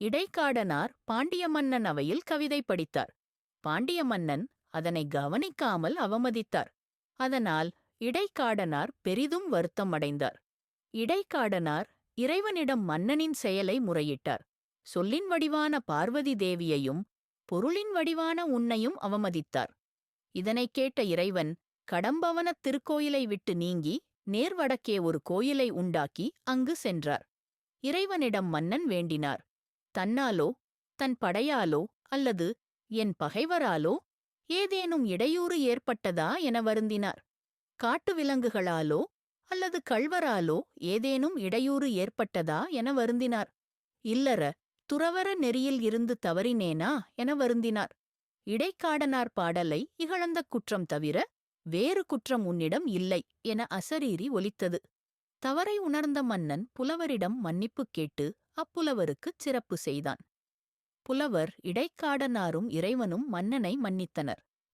இடைக்காடனார் பாண்டிய மன்னன் அவையில் கவிதை படித்தார். பாண்டிய மன்னன் அதனை கவனிக்காமல் அவமதித்தார். அதனால் இடைக்காடனார் பெரிதும் வருத்தம் அடைந்தார். இடைக்காடனார் இறைவனிடம் மன்னனின் செயலை முறையிட்டார். சொல்லின் வடிவான பார்வதி தேவியையும் பொருளின் வடிவான உன்னையும் அவமதித்தார். இதனைக் கேட்ட இறைவன் கடம்பவனத் திருக்கோயிலை விட்டு நீங்கி நேர்வடக்கே ஒரு கோயிலை உண்டாக்கி அங்கு சென்றார். இறைவனிடம் மன்னன் வேண்டினார். தன்னாலோ தன் படையாலோ அல்லது என் பகைவராலோ ஏதேனும் இடையூறு ஏற்பட்டதா என வருந்தினார். காட்டு விலங்குகளாலோ அல்லது கள்வராலோ ஏதேனும் இடையூறு ஏற்பட்டதா என வருந்தினார். இல்லற துறவற நெறியில் இருந்து தவறினேனா என வருந்தினார். இடைக்காடனார் பாடலை இகழந்த குற்றம் தவிர வேறு குற்றம் உன்னிடம் இல்லை என அசரீரி ஒலித்தது. தவறை உணர்ந்த மன்னன் புலவரிடம் மன்னிப்புக் கேட்டு அப்புலவருக்குச் சிறப்பு செய்தான். புலவர் இடைக்காடனாரும் இறைவனும் மன்னனை மன்னித்தனர்.